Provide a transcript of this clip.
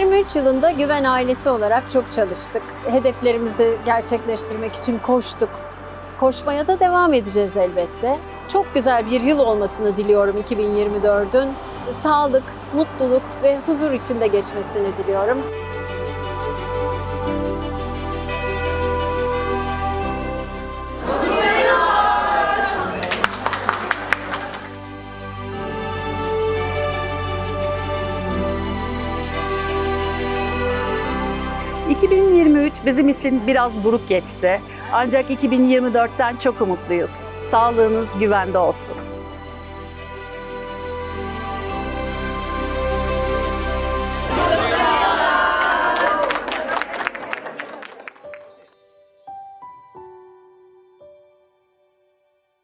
2023 yılında Güven ailesi olarak çok çalıştık. Hedeflerimizi gerçekleştirmek için koştuk. Koşmaya da devam edeceğiz elbette. Çok güzel bir yıl olmasını diliyorum 2024'ün. Sağlık, mutluluk ve huzur içinde geçmesini diliyorum. ...2023 bizim için biraz buruk geçti. Ancak 2024'ten çok umutluyuz. Sağlığınız güvende olsun.